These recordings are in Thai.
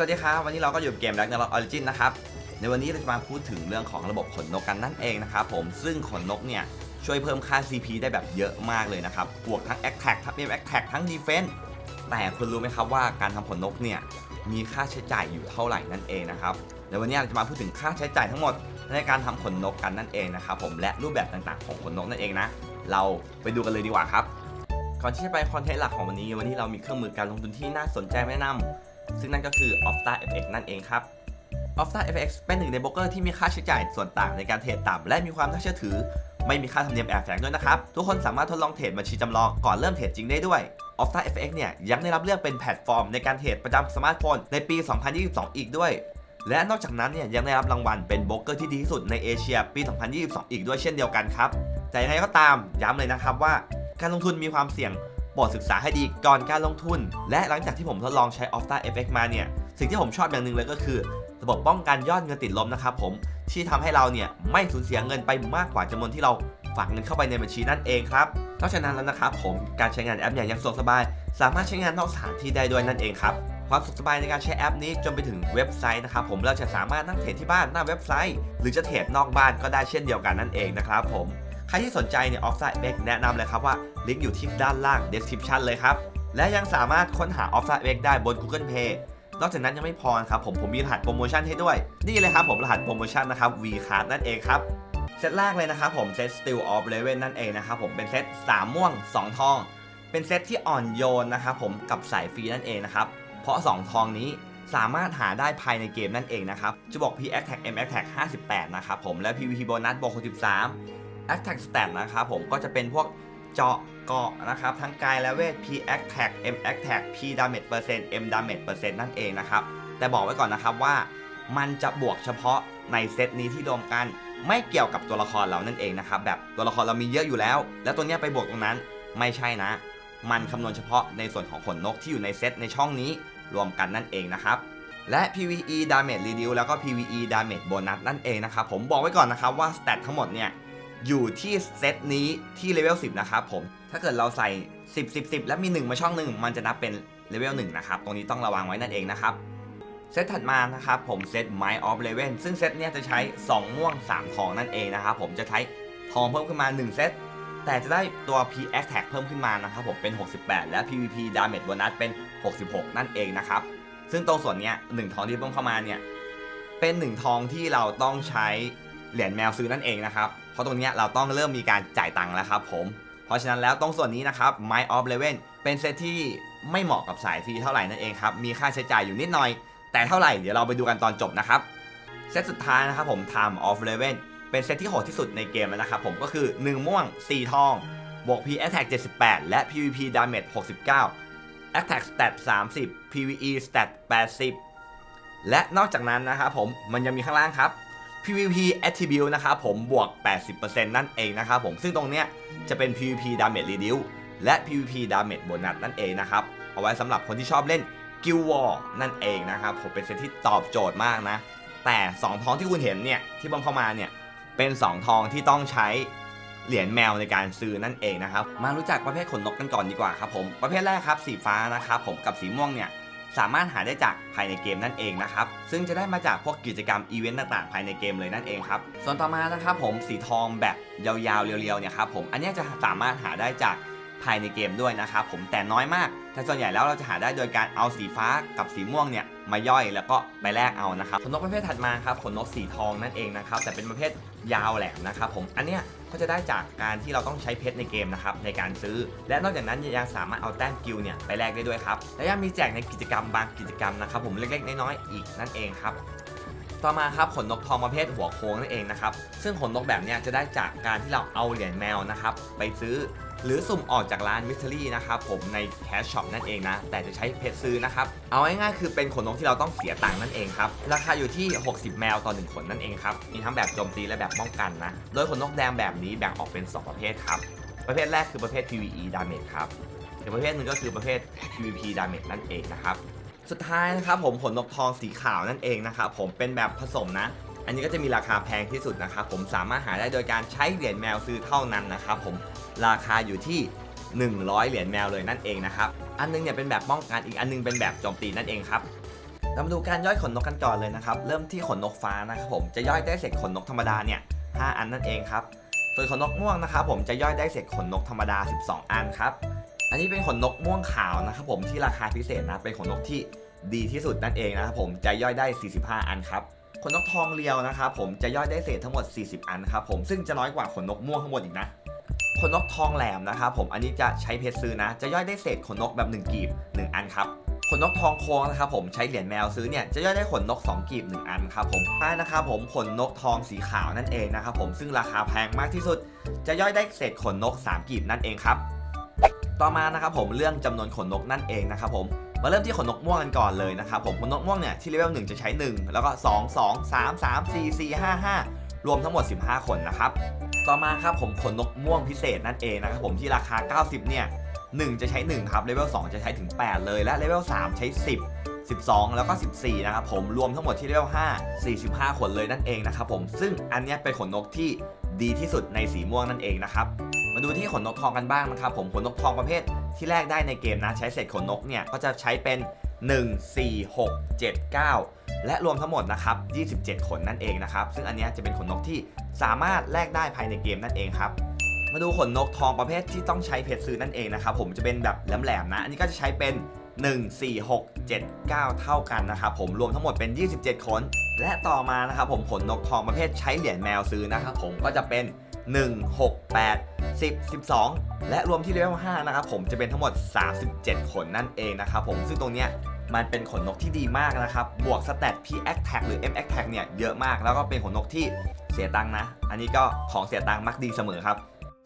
วัสดีครับ วันนี้เราก็อยู่เกม Ragnarok Origin นะครับ ในวันนี้เราจะมาพูดถึงเรื่องของระบบขนนกกันนั่นเองนะครับผมซึ่งขนนกเนี่ยช่วยเพิ่มค่า CP ได้แบบเยอะมากเลยนะครับบวกทั้ง Attack ทั้ง m Attack ทั้ง Defense แต่คุณรู้ไหมครับว่าการทำขนนกเนี่ยมีค่าใช้จ่ายอยู่เท่าไหร่นั่นเองนะครับในวันนี้เราจะมาพูดถึงค่าใช้จ่ายทั้งหมดในการทำขนนกกันนั่นเองนะครับผมและรูปแบบต่างๆของขนนกนั่นเองนะ เราไปดูกันเลยดีกว่าครับก่อนที่จะไปคอนเทนต์หลักของวันนี้ วันนี้เรามีเครื่องมือการลงทุนที่น่าสนใจแนะนำ ซึ่งนั่นก็คือ Opta FX นั่นเองครับ Opta FX เป็นหนึ่งในโบรกเกอร์ที่มีค่าใช้จ่ายส่วนต่างในการเทรดต่ำและมีความน่าเชื่อถือ ไม่มีค่าธรรมเนียมแอบแฝงด้วยนะครับ ทุกคนสามารถทดลองเทรดบัญชีจำลองก่อนเริ่มเทรดจริงได้ด้วย Opta FX เนี่ยยังได้รับเลือกเป็นแพลตฟอร์มในการเทรดประจำสมาร์ทโฟนในปี 2022 อีกด้วย และนอกจากนั้นเนี่ยยังได้รับรางวัลเป็นโบรกเกอร์ที่ดีที่สุดในเอเชียปี 2022 อีกด้วยเช่นเดียวกันครับแต่ยังไงก็ตามย้ำเลยนะครับว่า การลงทุนมีความเสี่ยง โปรดศึกษาให้ดีก่อนการลงทุน และหลังจากที่ผมทดลองใช้ Opta FX มาเนี่ย สิ่งที่ผมชอบอย่างหนึ่งเลยก็คือ ระบบป้องกันยอดเงินติดลบนะครับผม ที่ทำให้เราเนี่ยไม่สูญเสียเงินไปมากกว่าจำนวนที่เราฝากเงินเข้าไปในบัญชีนั่นเองครับนอกจากนั้นแล้วนะครับผมการใช้งานแอปอย่างยังสะดวกสบาย สามารถใช้งานนอกสถานที่ได้ด้วยนั่นเองครับความสุขสบายในการใช้แอปนี้จนไปถึงเว็บไซต์นะครับผมเราจะสามารถนั่งเทรดที่บ้านหน้าเว็บไซต์ หรือจะเทรดนอกบ้านก็ได้เช่นเดียวกันนั่นเองนะครับผมใครที่สนใจเนี่ย Offside X แนะนำเลยครับว่า ลิงก์อยู่ที่ด้านล่าง description เลยครับ และยังสามารถค้นหา Offside X ได้บน Google Play นอกจากนั้นยังไม่พอครับผมผมมีรหัสโปรโมชั่นให้ด้วย นี่เลยครับผมรหัสโปรโมชั่นนะครับ V Card นั่นเองครับเซตแรกเลยนะครับผมเซต Steel of Level นั่นเองนะครับผมเป็นเซต3ม่วง 2 ทอง เป็นเซตที่อ่อนโยนนะครับผมกับสายฟรีนั่นเองนะครับเพราะ 2 ทองนี้สามารถหาได้ภายในเกมนั่นเองนะครับ จะบอก P Attack M Attack 58 นะครับผมและ PVP Bonus บวก63 Attack Stat นะครับผมก็จะเป็นพวกเจาะ เกาะนะครับ ทั้งกายและเวท P Attack M Attack P Damage Percent M Damage Percent นั่นเองนะครับ แต่บอกไว้ก่อนนะครับว่า มันจะบวกเฉพาะในเซตนี้ที่รวมกัน ไม่เกี่ยวกับตัวละครเรานั่นเองนะครับ แบบตัวละครเรามีเยอะอยู่แล้ว แล้วตัวนี้ไปบวกตรงนั้นไม่ใช่นะ มันคำนวณเฉพาะในส่วนของขนนกที่อยู่ในเซตในช่องนี้รวมกันนั่นเองนะครับและ PVE Damage Reduce แล้วก็ PVE Damage Bonus นั่นเองนะครับ ผมบอกไว้ก่อนนะครับว่าสเตตทั้งหมดเนี่ย อยู่ที่เซตนี้ที่เลเวล10 นะครับผม ถ้าเกิดเราใส่ 10 10 10 แล้วมี 1 มาช่องหนึ่งมันจะนับเป็นเลเวล1นะครับ ตรงนี้ต้องระวังไว้นั่นเองนะครับ เซตถัดมานะครับผมเซต Mind of Level ซึ่งเซตเนี้ยจะใช้ 2 ม่วง 3 ทองนั่นเองนะครับผมจะใช้ทองเพิ่มขึ้นมา 1 เซต แต่จะได้ตัว P Attack เพิ่มขึ้นมานะครับผมเป็น 68 และ PVP Damage Bonus เป็น 66 นั่นเองนะครับ ซึ่งตรงส่วนเนี้ยหนึ่งทองที่เพิ่มเข้ามาเนี่ยเป็นหนึ่งทองที่เราต้องใช้เหรียญแมวซื้อนั่นเองนะครับ เพราะตรงนี้เราต้องเริ่มมีการจ่ายตังค์แล้วครับผม เพราะฉะนั้นแล้วตรงส่วนนี้นะครับ My of Level เป็นเซตที่ไม่เหมาะกับสายฟรีเท่าไหร่นั่นเองครับ มีค่าใช้จ่ายอยู่นิดหน่อย แต่เท่าไหร่เดี๋ยวเราไปดูกันตอนจบนะครับ เซตสุดท้ายนะครับผม Time of Level เป็นเซตที่โหดที่สุดในเกมแล้วนะครับผมก็คือ 1 ม่วง 4 ทอง บวก P Attack 78 และ PVP Damage 69 Attack Stat 30 PVE Stat 80 และนอกจากนั้นนะครับผมมันยังมีข้างล่างครับ PVP Attribute นะครับผมบวก 80%นั่นเองนะครับผมซึ่งตรงเนี้ยจะเป็น PVP Damage Reduce และ PVP Damage Bonus นั่นเองนะครับ เอาไว้สำหรับคนที่ชอบเล่น Guild War นั่นเองนะครับ ผมเป็นเซตที่ตอบโจทย์มากนะ แต่ 2 ทองที่คุณเห็นเนี่ย ที่บิ่มเข้ามาเนี่ย เป็น 2 ทองที่ต้องใช้เหรียญแมวในการซื้อนั่นเองนะครับ มารู้จักประเภทขนนกกันก่อนดีกว่าครับผม ประเภทแรกครับสีฟ้านะครับผมกับสีม่วงเนี่ย สามารถหาได้จากภายในเกมนั่นเองนะครับ ซึ่งจะได้มาจากพวกกิจกรรมอีเวนต์ต่างๆ ภายในเกมเลยนั่นเองครับ ส่วนต่อมานะครับผมสีทองแบบยาวๆเรียวๆเนี่ยครับผมอันนี้จะสามารถหาได้จาก ภายในเกมด้วยนะครับผมแต่น้อยมาก แต่ส่วนใหญ่แล้วเราจะหาได้โดยการเอาสีฟ้ากับสีม่วงเนี่ยมาย่อยแล้วก็ไปแลกเอานะครับขนนกประเภทถัดมาครับขนนกสีทองนั่นเองนะครับแต่เป็นประเภทยาวแหลมนะครับผมอันเนี้ยก็จะได้จากการที่เราต้องใช้เพชรในเกมนะครับในการซื้อ และนอกจากนั้นยังสามารถเอาแต้มกิลเนี่ยไปแลกได้ด้วยครับและยังมีแจกในกิจกรรมบางกิจกรรมนะครับผมเล็กๆน้อยๆอีกนั่นเองครับต่อมาครับขนนกทองประเภทหัวโค้งนั่นเองนะครับซึ่งขนนกแบบนี้จะได้จากการที่เราเอาเหรียญแมวนะครับไปซื้อ หรือสุ่มออกจากร้านมิส t รี่นะครับผมในแคชช็อปนั่นเองนะ แต่จะใช้เพชรซื้อนะครับ เอาง่ายๆคือเป็นขนนกที่เราต้องเสียตังค์นั่นเองครับ ราคาอยู่ที่ 60 แมวต่อ 1 ขนนั่นเองครับ มีทั้งแบบโจมตีและแบบป้องกันนะ โดยขนนกแดงแบบนี้แบ่งออกเป็น 2 ประเภทครับ ประเภทแรกคือประเภท PVE damage ครับอีกประเภทหนึ่งก็คือประเภท PVP damage นั่นเองนะครับสุดท้ายนะครับผมขนนกทองสีขาวนั่นเองนะครับผมเป็นแบบผสมนะ อันนี้ก็จะมีราคาแพงที่สุดนะครับผมสามารถหาได้โดยการใช้เหรียญแมวซื้อเท่านั้นนะครับผมราคาอยู่ที่ 100 เหรียญแมวเลยนั่นเองนะครับอันนึงเนี่ยเป็นแบบป้องกันอีกอันนึงเป็นแบบโจมตีนั่นเองครับเรามาดูการย่อยขนนกกันก่อนเลยนะครับเริ่มที่ขนนกฟ้านะครับผมจะย่อยได้เศษขนนกธรรมดาเนี่ย5อันนั่นเองครับส่วนขนนกม่วงนะครับผมจะย่อยได้เศษขนนกธรรมดา 12 อันครับอันนี้เป็นขนนกม่วงขาวนะครับผมที่ราคาพิเศษนะเป็นขนนกที่ดีที่สุดนั่นเองนะครับผมจะย่อยได้ 45 อันครับ ขนนกทองเรียวนะครับผมจะย่อยได้เศษทั้งหมด 40 อันครับผมซึ่งจะน้อยกว่าขนนกม่วงข้างบนอีกนะขนนกทองแหลมนะครับผมอันนี้จะใช้เพชรซื้อนะ จะย่อยได้เศษขนนกแบบ 1กีบ 1 อันครับขนนกทองโค้งนะครับผมใช้เหรียญแมวซื้อเนี่ยจะย่อยได้ขนนก 2กีบ 1 อันครับผมท้ายนะครับผมขนนกทองสีขาวนั่นเองนะครับผมซึ่งราคาแพงมากที่สุด จะย่อยได้เศษขนนก 3กีบนั่นเองครับต่อมานะครับผมเรื่องจำนวนขนนกนั่นเองนะครับผม มาเริ่มที่ขนนกม่วงกันก่อนเลยนะครับผมขนนกม่วงเนี่ยที่เลเวล1จะใช้ 1 แล้วก็ 2 2 3 3 4 4 5 5 รวมทั้งหมด 15 คนนะครับ ต่อมาครับผมขนนกม่วงพิเศษนั่นเองนะครับผมที่ราคา 90 เนี่ย 1 จะใช้ 1 ครับเลเวล2จะใช้ถึง 8 เลยและเลเวล3ใช้ 10 12 แล้วก็ 14 นะครับผมรวมทั้งหมดที่เลเวล5 45 ขนเลยนั่นเองนะครับผมซึ่งอันนี้เป็นขนนกที่ดีที่สุดในสีม่วงนั่นเองนะครับ มาดูที่ขนนกทองกันบ้างนะครับผมขนนกทองประเภทที่แรกได้ในเกมนะใช้เศษขนนกเนี่ยก็จะใช้เป็น 1 4 6 7 9 และรวมทั้งหมดนะครับ27 ขนนั่นเองนะครับซึ่งอันนี้จะเป็นขนนกที่สามารถแลกได้ภายในเกมนั่นเองครับมาดูขนนกทองประเภทที่ต้องใช้เพชรซื้อนั่นเองนะครับผมจะเป็นแบบแหลมๆนะ อันนี้ก็จะใช้เป็น 1 4 6 7 9 เท่ากันนะครับผมรวมทั้งหมดเป็น 27 ขน และต่อมานะครับผมขนนกทองประเภทใช้เหรียญแมวซื้อนะครับผมก็จะเป็น 1 6 8 10 12 และรวมที่เลเวล5นะครับผมจะเป็นทั้งหมด 37 ขนนั่นเองนะครับผมซึ่งตรงเนี้ยมันเป็นขนนกที่ดีมากนะครับ บวกสเตต P a c t a g หรือ M a c t a g เนี่ยเยอะมาก แล้วก็เป็นขนนกที่เสียตังค์นะ อันนี้ก็ของเสียตังค์มักดีเสมอครับ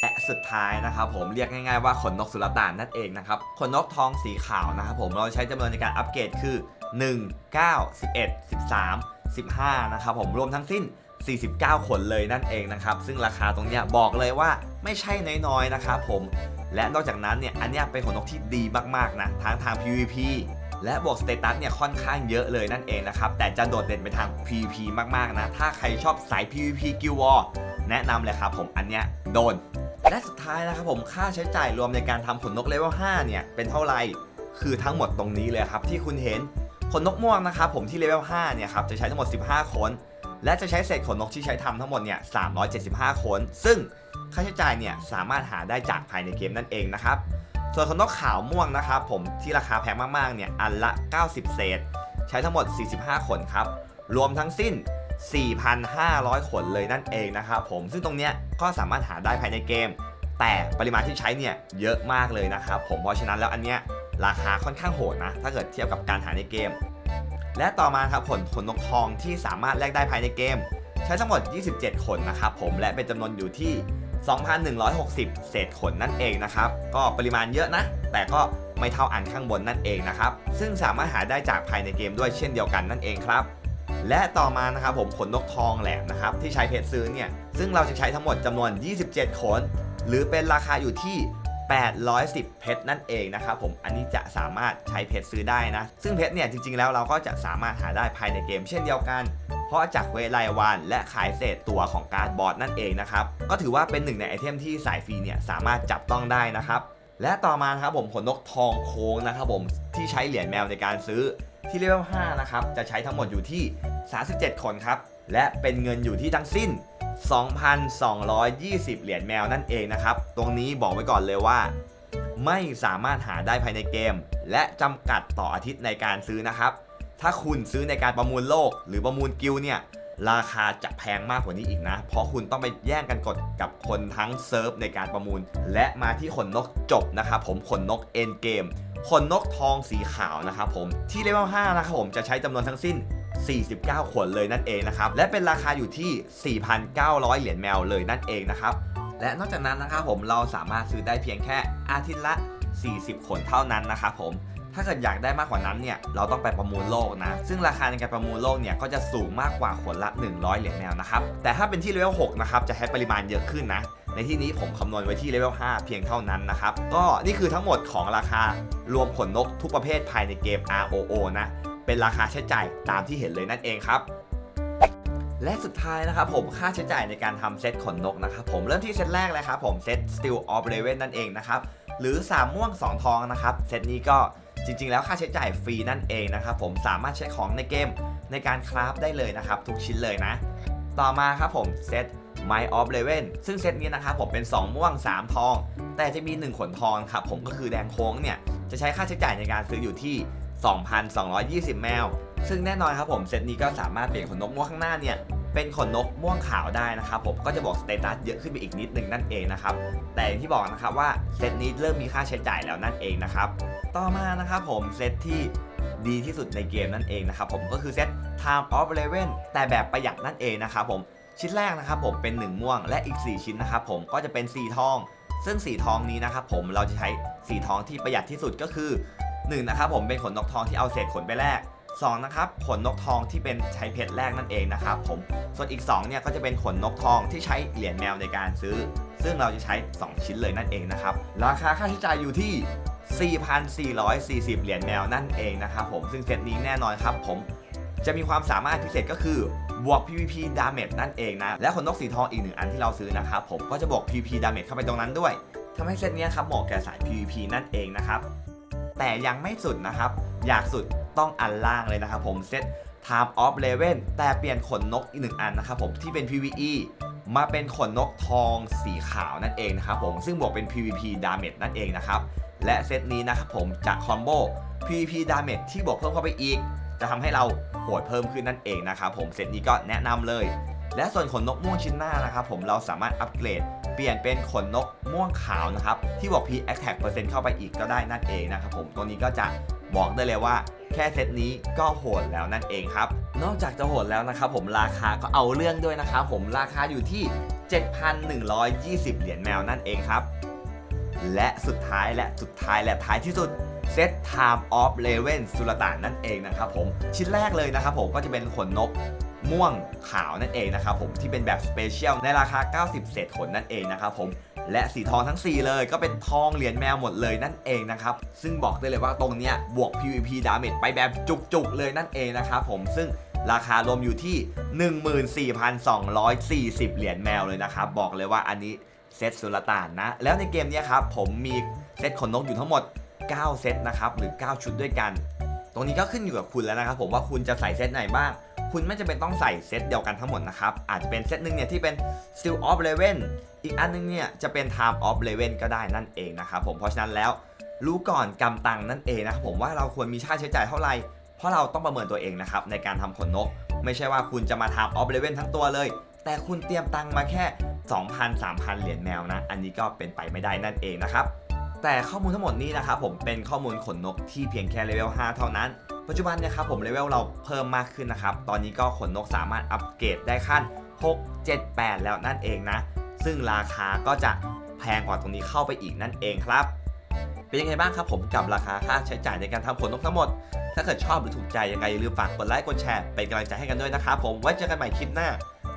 และสุดท้ายนะครับผมเรียกง่ายๆว่าขนนกสุลต่านนั่นเองนะครับ ขนนกทองสีขาวนะครับผมเราใช้จำนวนในการอัปเกรดคือ 1 9 11 13 15 นะครับผมรวมทั้งสิ้น 49 ขนเลยนั่นเองนะครับ ซึ่งราคาตรงเนี้ยบอกเลยว่าไม่ใช่น้อยๆนะครับผม และนอกจากนั้นเนี่ยอันเนี้ยเป็นขนนกที่ดีมากๆนะทั้งทาง PVP และบวกสเตตัสเนี่ยค่อนข้างเยอะเลยนั่นเองนะครับ แต่จะโดดเด่นไปทาง PVP มากๆนะ ถ้าใครชอบสาย PVP Guild War แนะนำเลยครับผมอันเนี้ยโดน และสุดท้ายนะครับผมค่าใช้จ่ายรวมในการทำขนนกเลเวล5เนี่ยเป็นเท่าไหร่คือทั้งหมดตรงนี้เลยครับที่คุณเห็นขนนกม่วงนะครับผมที่เลเวล5เนี่ยครับจะใช้ทั้งหมด 15ขน และจะใช้เศษขนนกที่ใช้ทำทั้งหมดเนี่ย 375 ขน ซึ่งค่าใช้จ่ายเนี่ยสามารถหาได้จากภายในเกมนั่นเองนะครับ ส่วนขนนกขาวม่วงนะครับผมที่ราคาแพงมากๆเนี่ยอันละ 90 เศษ ใช้ทั้งหมด 45 ขนครับ รวมทั้งสิ้น 4,500 ขนเลยนั่นเองนะครับผมซึ่งตรงเนี้ยก็สามารถหาได้ภายในเกม แต่ปริมาณที่ใช้เนี่ยเยอะมากเลยนะครับผมเพราะฉะนั้นแล้วอันเนี้ยราคาค่อนข้างโหดนะถ้าเกิดเทียบกับการหาในเกม และต่อมาครับผลขนนกทองที่สามารถแลกได้ภายในเกม ใช้ทั้งหมด 27 ขนนะครับผมและเป็นจำนวนอยู่ที่ 2,160 เศษขนนั่นเองนะครับ ก็ปริมาณเยอะนะ แต่ก็ไม่เท่าอันข้างบนนั่นเองนะครับ ซึ่งสามารถหาได้จากภายในเกมด้วยเช่นเดียวกันนั่นเองครับ และต่อมานะครับผมขนนกทองแหลมนะครับที่ใช้เพชรซื้อเนี่ยซึ่งเราจะใช้ทั้งหมดจำนวน 27 ขน หรือเป็นราคาอยู่ที่ 810 เพชรนั่นเองนะครับผมอันนี้จะสามารถใช้เพชรซื้อได้นะ ซึ่งเพชรเนี่ยจริงๆแล้วเราก็จะสามารถหาได้ภายในเกม เช่นเดียวกัน เพราะจากเวลายวัน และขายเศษตัวของการ์ดบอร์ดนั่นเองนะครับก็ถือว่าเป็นหนึ่งในไอเทมที่สายฟรีเนี่ยสามารถจับต้องได้นะครับและต่อมาครับผมขนนกทองโค้งนะครับผมที่ใช้เหรียญแมวในการซื้อที่เลเวล5นะครับจะใช้ทั้งหมดอยู่ที่ 37 คนครับและเป็นเงินอยู่ที่ทั้งสิ้น 2,220 เหรียญแมวนั่นเองนะครับ ตรงนี้บอกไว้ก่อนเลยว่า ไม่สามารถหาได้ภายในเกม และจำกัดต่ออาทิตย์ในการซื้อนะครับ ถ้าคุณซื้อในการประมูลโลก หรือประมูลกิลเนี่ยราคาจะแพงมากกว่านี้อีกนะ เพราะคุณต้องไปแย่งกันกดกับคนทั้งเซิร์ฟในการประมูล และมาที่ขนนกจบนะครับผมขนนกเอ็นเกมขนนกทองสีขาวนะครับผมที่เลเวล5นะครับผมจะใช้จำนวนทั้งสิ้น 49ขนเลยนั่นเองนะครับ และเป็นราคาอยู่ที่ 4,900 เหรียญแมวเลยนั่นเองนะครับ และนอกจากนั้นนะครับผมเราสามารถซื้อได้เพียงแค่อาทิตย์ละ 40 ขนเท่านั้นนะครับผมถ้าเกิดอยากได้มากกว่านั้นเนี่ยเราต้องไปประมูลโลกนะ ซึ่งราคาในการประมูลโลกเนี่ยก็จะสูงมากกว่าขนละ 100 เหรียญแมวนะครับ แต่ถ้าเป็นที่เลเวล6นะครับจะใช้ปริมาณเยอะขึ้นนะ ในที่นี้ผมคำนวณไว้ที่เลเวล5เพียงเท่านั้นนะครับ ก็นี่คือทั้งหมดของราคารวมขนนกทุกประเภทภายในเกม ROO นะ เป็นราคาใช้จ่ายตามที่เห็นเลยนั่นเองครับและสุดท้ายนะครับผมค่าใช้จ่ายในการทำเซตขนนกนะครับผมเริ่มที่เซตแรกเลยครับผมเซต Steel of Raven นั่นเองนะครับหรือ 3 ม่วง 2 ทองนะครับเซตนี้ก็จริง ๆ แล้วค่าใช้จ่ายฟรีนั่นเองนะครับผมสามารถใช้ของในเกมในการคราฟได้เลยนะครับ ทุกชิ้นเลยนะ ต่อมาครับผมเซต My of Raven ซึ่งเซตนี้นะครับผมเป็น 2 ม่วง 3 ทอง แต่จะมี 1 ขนทองครับผมก็คือแดงโค้งเนี่ยจะใช้ค่าใช้จ่ายในการซื้ออยู่ที่ 2,220 แมว ซึ่งแน่นอนครับผมเซตนี้ก็สามารถเปลี่ยนขนนกม่วงข้างหน้าเนี่ยเป็นขนนกม่วงขาวได้นะครับผมก็จะบอกสเตตัสเยอะขึ้นไปอีกนิดนึงนั่นเองนะครับแต่อย่างที่บอกนะครับว่าเซตนี้เริ่มมีค่าใช้จ่ายแล้วนั่นเองนะครับต่อมานะครับผมเซตที่ดีที่สุดในเกมนั่นเองนะครับผมก็คือเซต Time of Raven แต่แบบประหยัดนั่นเองนะครับผมชิ้นแรกนะครับผมเป็น 1 ม่วงและอีก 4 ชิ้นนะครับผมก็จะเป็น 4 ทอง ซึ่ง 4 ทองนี้นะครับผมเราจะใช้สีทองที่ประหยัดที่สุดก็คือ 1นะครับผมเป็นขนนกทองที่เอาเศษขนไปแลก2นะครับขนนกทองที่เป็นใช้เพชรแรกนั่นเองนะครับผมส่วนอีก2เนี่ยก็จะเป็นขนนกทองที่ใช้เหรียญแมวในการซื้อ ซึ่งเราจะใช้ 2 ชิ้นเลยนั่นเองนะครับราคาค่าใช้จ่ายอยู่ที่4,440 เหรียญแมวนั่นเองนะครับผมซึ่งเซตนี้แน่นอนครับผมจะมีความสามารถพิเศษก็คือบวก PVP damage นั่นเองนะ และขนนกสีทองอีกหนึ่งอันที่เราซื้อนะครับผมก็จะบวก PVP damage เข้าไปตรงนั้นด้วยทำให้เซตนี้ครับเหมาะแก่สาย PVP นั่นเองนะครับ แต่ยังไม่สุดนะครับ อยากสุดต้องอันล่างเลยนะครับผมเซต Time of Raven แต่เปลี่ยนขนนกอีกหนึ่งอันนะครับผมที่เป็น PVE มาเป็นขนนกทองสีขาวนั่นเองนะครับผมซึ่งบวกเป็น PVP damage นั่นเองนะครับ และเซตนี้นะครับผมจะคอมโบ PVP damage ที่บวกเพิ่มเข้าไปอีก จะทำให้เราโหดเพิ่มขึ้นนั่นเองนะครับผมเซตนี้ก็แนะนำเลย และส่วนขนนกม่วงชิ้นหน้านะครับผมเราสามารถอัปเกรด เปลี่ยนเป็นขนนกม่วงขาวนะครับ ที่บอก P attack เปอร์เซ็นต์เข้าไปอีกก็ได้นั่นเองนะครับผมตัวนี้ก็จะบอกได้เลยว่าแค่เซตนี้ก็โหดแล้วนั่นเองครับ นอกจากจะโหดแล้วนะครับผมราคาก็เอาเรื่องด้วยนะครับผมราคาอยู่ที่ 7,120 เหรียญแมวนั่นเองครับ และสุดท้ายและสุดท้ายและท้ายที่สุดเซต Time of Raven สุลต่านนั่นเองนะครับผมชิ้นแรกเลยนะครับผมก็จะเป็นขนนก ม่วงขาวนั่นเองนะครับผมที่เป็นแบบสเปเชียลในราคา 90 เศษขนนั่นเองนะครับผมและสีทองทั้ง 4 เลยก็เป็นทองเหรียญแมวหมดเลยนั่นเองนะครับซึ่งบอกได้เลยว่าตรงเนี้ยบวก PVP damage ไปแบบจุกๆเลยนั่นเองนะครับผมซึ่งราคารวมอยู่ที่ 14,240 เหรียญแมวเลยนะครับ บอกเลยว่าอันนี้เซตสุลต่านนะ แล้วในเกมนี้ครับผมมีเซตขนนกอยู่ทั้งหมด 9 เซตนะครับ หรือ 9 ชุดด้วยกัน ตรงนี้ก็ขึ้นอยู่กับคุณแล้วนะครับผมว่าคุณจะใส่เซตไหนบ้าง คุณไม่จำเป็นต้องใส่เซตเดียวกันทั้งหมดนะครับ อาจจะเป็นเซตหนึ่งเนี่ยที่เป็น Steel of Raven อีกอันนึงเนี่ยจะเป็น Time of Raven ก็ได้นั่นเองนะครับผม เพราะฉะนั้นแล้วรู้ก่อนกำตังนั่นเองนะครับผมว่าเราควรมีค่าใช้จ่ายเท่าไหร่ เพราะเราต้องประเมินตัวเองนะครับในการทำขนนก ไม่ใช่ว่าคุณจะมาทำ of Raven ทั้งตัวเลย แต่คุณเตรียมตังมาแค่ 2,000-3,000 เหรียญแมวนะ อันนี้ก็เป็นไปไม่ได้นั่นเองนะครับแต่ข้อมูลทั้งหมดนี้นะครับผมเป็นข้อมูลขนนกที่เพียงแค่เลเวล5เท่านั้น ปัจจุบันเนี่ยครับผมเลเวลเราเพิ่มมากขึ้นนะครับ ตอนนี้ก็ขนนกสามารถอัปเกรดได้ขั้น 6 7 8 แล้วนั่นเองนะ ซึ่งราคาก็จะแพงกว่าตรงนี้เข้าไปอีกนั่นเองครับ เป็นยังไงบ้างครับผมกับราคาค่าใช้จ่ายในการทำขนนกทั้งหมด ถ้าเกิดชอบหรือถูกใจยังไงอย่าลืมฝากกดไลค์กดแชร์เป็นกำลังใจให้กันด้วยนะครับผมไว้เจอกันใหม่คลิปหน้า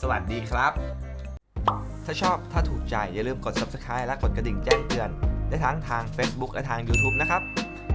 สวัสดีครับ ถ้าชอบถ้าถูกใจอย่าลืมกด subscribe และกดกระดิ่งแจ้งเตือนได้ทั้งทาง Facebook และทาง YouTube นะครับ